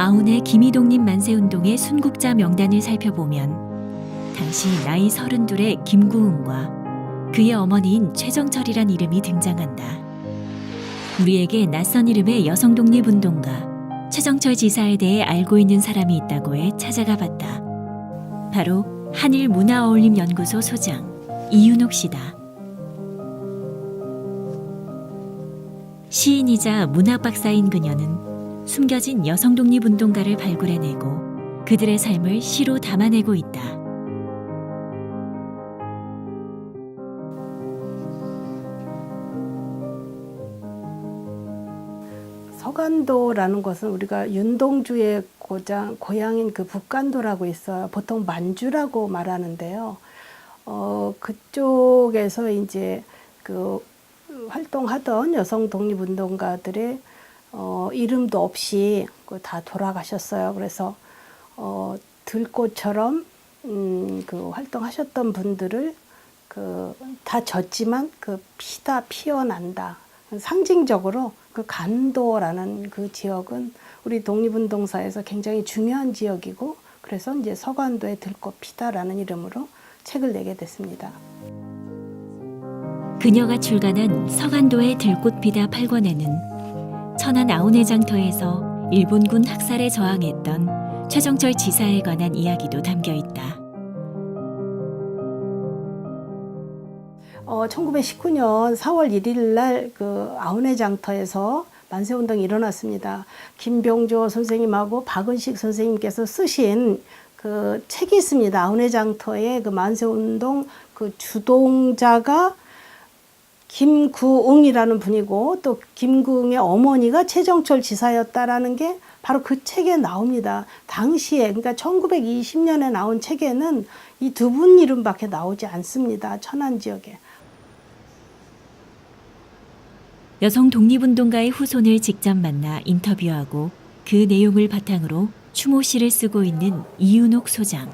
아운의 김희동님 만세운동의 순국자 명단을 살펴보면 당시 나이 32의 김구은과 그의 어머니인 최정철이란 이름이 등장한다. 우리에게 낯선 이름의 여성 독립운동가 최정철 지사에 대해 알고 있는 사람이 있다고 해 찾아가 봤다. 바로 한일 문화어울림연구소 소장 이윤옥 씨다. 시인이자 문학 박사인 그녀는 숨겨진 여성 독립운동가를 발굴해내고 그들의 삶을 시로 담아내고 있다. 서간도라는 것은 우리가 윤동주의 고장, 고향인 그 북간도라고 있어요. 보통 만주라고 말하는데요. 어, 그쪽에서 이제 그 활동하던 여성 독립운동가들의 어, 이름도 없이 그다 돌아가셨어요. 그래서 어, 들꽃처럼 음, 그 활동하셨던 분들을 그 다 졌지만 그 피다 피어난다. 상징적으로 그 간도라는 그 지역은 우리 독립운동사에서 굉장히 중요한 지역이고 그래서 이제 서간도의 들꽃 피다라는 이름으로 책을 내게 됐습니다. 그녀가 출간한 서간도의 들꽃 피다 8권에는 천안 아우네 장터에서 일본군 학살에 저항했던 최정철 지사에 관한 이야기도 담겨 있다. 어, 1919년 4월 1일 날 그 아우네 장터에서 만세 운동이 일어났습니다. 김병조 선생님하고 박은식 선생님께서 쓰신 그 책이 있습니다. 아우네 장터의 그 만세 운동 그 주동자가 김구응이라는 분이고 또 김구응의 어머니가 최정철 지사였다라는 게 바로 그 책에 나옵니다. 당시에 그러니까 1920년에 나온 책에는 이 두 분 이름밖에 나오지 않습니다. 천안 지역에. 여성 독립운동가의 후손을 직접 만나 인터뷰하고 그 내용을 바탕으로 추모시를 쓰고 있는 이윤옥 소장.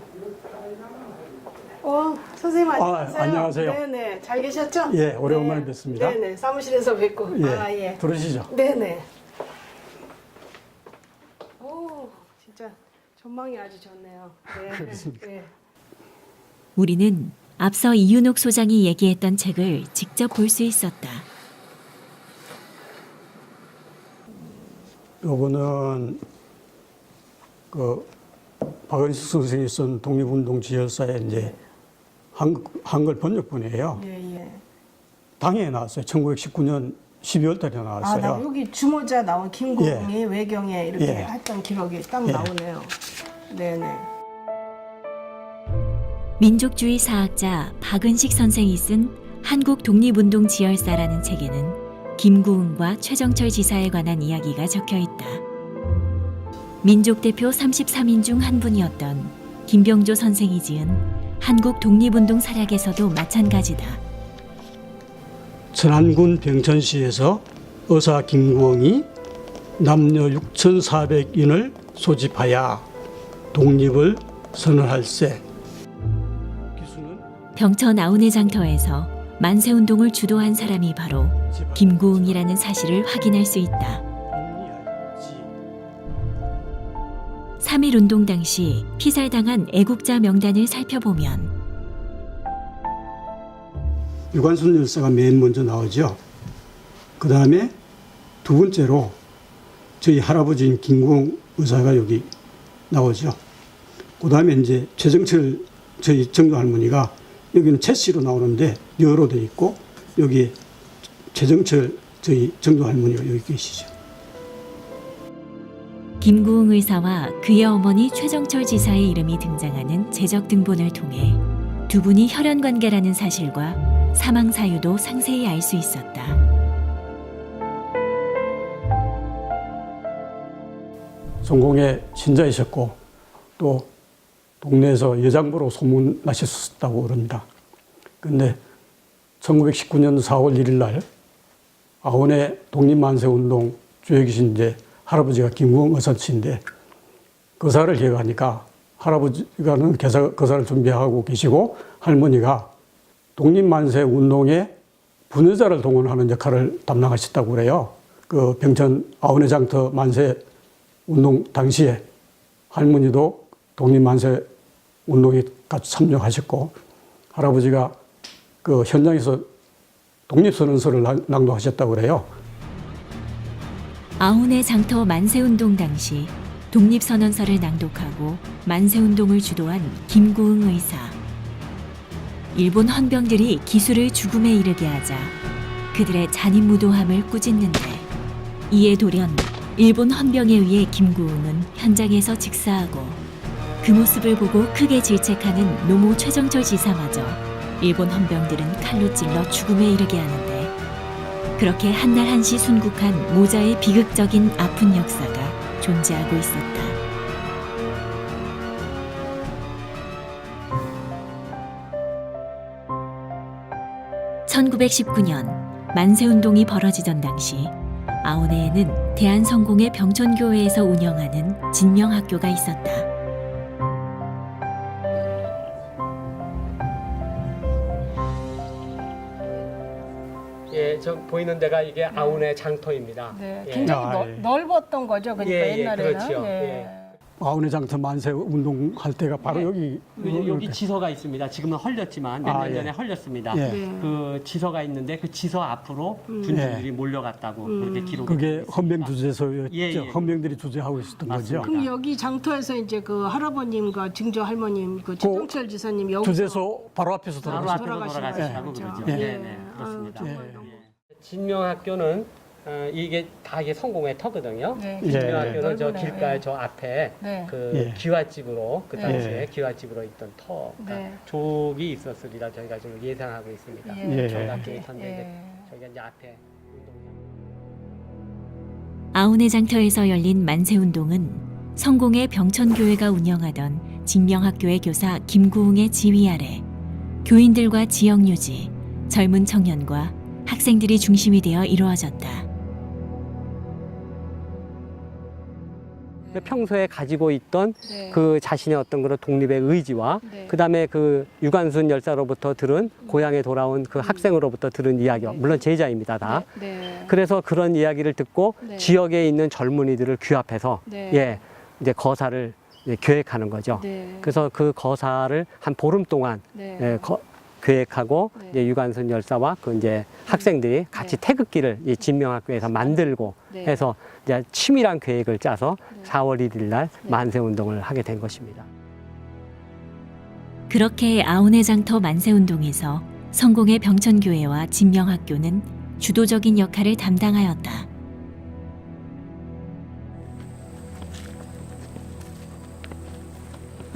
어, 선생님 안녕하세요. 아, 안녕하세요. 네네, 잘 계셨죠? 예, 오래간만에 뵙습니다. 네네, 사무실에서 뵙고. 예, 아, 예. 들으시죠? 네네. 오, 진짜 전망이 아주 좋네요. 네. 그렇습니까? 네. 우리는 앞서 이윤옥 소장이 얘기했던 책을 직접 볼 수 있었다. 요거는 그 박은식 선생이 쓴 독립운동 지열사의 이제 한, 한글 번역본이에요. 예, 예. 당해에 나왔어요. 1919년 12월 달에 아, 나왔어요. 나 여기 주모자 나온 김국이 외경에 이렇게 예. 했던 기록이 딱 예. 나오네요. 네네. 민족주의 사학자 박은식 선생이 쓴 한국 독립운동 지열사라는 책에는 김구은과 최정철 지사에 관한 이야기가 적혀 있다. 민족 대표 33인 중 한 분이었던 김병조 선생이 지은 한국 독립운동 사략에서도 마찬가지다. 천안군 병천시에서 의사 김구엉이 남녀 6,400인을 소집하여 독립을 선언할세. 병천 아우네 장터에서 만세운동을 주도한 사람이 바로 김구응이라는 사실을 확인할 수 있다. 3.1 운동 당시 피살당한 애국자 명단을 살펴보면 유관순 열사가 맨 먼저 나오죠. 그 다음에 두 번째로 저희 할아버지인 김구홍 의사가 여기 나오죠. 그 다음에 이제 최정철 저희 정조 할머니가 여기는 최씨로 나오는데 여로 돼 있고 여기 최정철 저희 정조 할머니가 여기 계시죠. 김구응 의사와 그의 어머니 최정철 지사의 이름이 등장하는 제적 등본을 통해 두 분이 혈연 관계라는 사실과 사망 사유도 상세히 알 수 있었다. 성공의 신자이셨고 또 동네에서 여장부로 소문나셨다고 그럽니다. 근데 1919년 4월 1일 날 아원의 독립만세운동 주역이신 이제 할아버지가 김구홍 의사씨인데 거사를 기획하니까 할아버지가는 거사, 거사를 준비하고 계시고 할머니가 독립만세 운동에 부녀자를 동원하는 역할을 담당하셨다고 그래요. 그 병천 아원의 장터 만세 운동 당시에 할머니도 독립만세 운동에 같이 참여하셨고 할아버지가 그 현장에서 독립선언서를 낭- 낭독하셨다고 그래요. 아훈의 장터 만세운동 당시 독립선언서를 낭독하고 만세운동을 주도한 김구응 의사. 일본 헌병들이 기수를 죽음에 이르게 하자 그들의 잔인무도함을 꾸짖는데 이에 돌연 일본 헌병에 의해 김구응은 현장에서 직사하고 그 모습을 보고 크게 질책하는 노모 최정철 지사마저 일본 헌병들은 칼로 찔러 죽음에 이르게 하는데 그렇게 한날 한시 순국한 모자의 비극적인 아픈 역사가 존재하고 있었다. (1919년) 만세운동이 벌어지던 당시 아오네에는 대한성공회 병천교회에서 운영하는 진명학교가 있었다. 예, 저 보이는 데가 이게 아운의 장터입니다. 네, 예. 굉장히 아, 넓- 예. 넓었던 거죠. 그러니까 예, 예, 옛날에는. 그렇지요. 예. 예. 아우네 장터 만세 운동 할 때가 바로 여기 여기, 여기 이렇게. 지서가 있습니다. 지금은 헐렸지만 몇년 아, 예. 전에 헐렸습니다. 예. 네. 그 지서가 있는데 그 지서 앞으로 군중들이 몰려갔다고 그렇게 기록이 그게 되어 있습니다. 헌병 주재소였죠. 예, 예. 헌병들이 주재하고 있었던 맞습니다. 거죠. 그럼 여기 장터에서 이제 그 할아버님과 증조 할머님, 그 최정철 지사님 여기서 주재소 바로 앞에서 바로 돌아가셨어요. 앞으로 돌아가신 돌아가시라고 거죠. 그러죠. 예. 네, 네, 아, 그렇습니다. 정말 예. 너무- 진명학교는 어, 이게 다 이게 성공의 터거든요. 네, 예. 진명학교는 저 넓으네요. 길가 예. 저 앞에 네. 그 예. 기와집으로 그 네. 당시에 예. 기와집으로 있던 터 네. 족이 있었으리라 저희가 지금 예상하고 있습니다. 예. 예. 예. 저희가 이제 앞에. 아운의 장터에서 열린 만세 운동은 성공의 병천교회가 운영하던 진명학교의 교사 김구웅의 지휘 아래 교인들과 지역 유지, 젊은 청년과 학생들이 중심이 되어 이루어졌다. 평소에 가지고 있던 네. 그 자신의 어떤 그런 독립의 의지와 네. 그다음에 그 유관순 열사로부터 들은 고향에 돌아온 그 학생으로부터 들은 이야기 물론 제자입니다 다 네. 그래서 그런 이야기를 듣고 네. 지역에 있는 젊은이들을 규합해서 네. 예 이제 거사를 이제 계획하는 거죠 네. 그래서 그 거사를 한 보름 동안 네. 예, 거- 계획하고 네. 이제 유관순 열사와 그 이제 학생들이 같이 태극기를 이 진명학교에서 만들고 네. 해서 이제 치밀한 계획을 짜서 네. 4월 1일 날 네. 만세 운동을 하게 된 것입니다. 그렇게 아운의 장터 만세 운동에서 성공의 병천교회와 진명학교는 주도적인 역할을 담당하였다.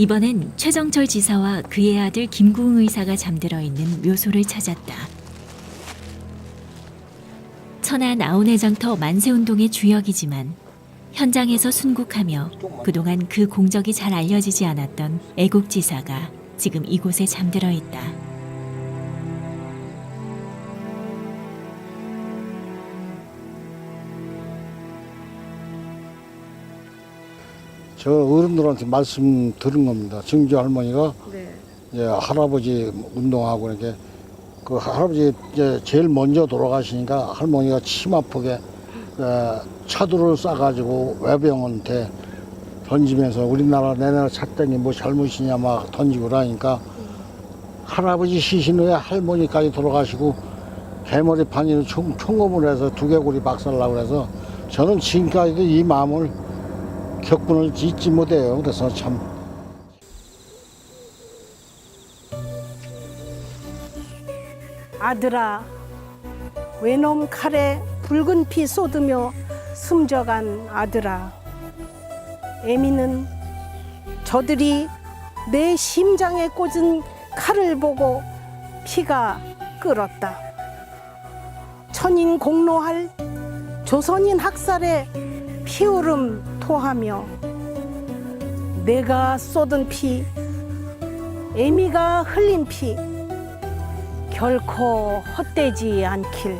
이번엔 최정철 지사와 그의 아들 김구웅 의사가 잠들어 있는 묘소를 찾았다. 천안 아운의 장터 만세운동의 주역이지만 현장에서 순국하며 그동안 그 공적이 잘 알려지지 않았던 애국지사가 지금 이곳에 잠들어 있다. 저 어른들한테 말씀 들은 겁니다. 증조 할머니가 네. 이제 할아버지 운동하고 이렇게 그 할아버지 이제 제일 먼저 돌아가시니까 할머니가 침 아프게 그 차도를 싸가지고 외병한테 던지면서 우리나라 내 나라 찾더니 뭐 잘못이냐 막 던지고 그러니까 할아버지 시신 후에 할머니까지 돌아가시고 개머리 판이로 총, 총검을 해서 두개골이 박살나고 그래서 저는 지금까지도 이 마음을 격분을 잊지 못해요. 그래서 참 아들아, 외놈 칼에 붉은 피 쏟으며 숨져간 아들아. 에미는 저들이 내 심장에 꽂은 칼을 보고 피가 끓었다. 천인 공로할 조선인 학살에 피오름 토하며 내가 쏟은 피, 에미가 흘린 피, 결코 헛되지 않길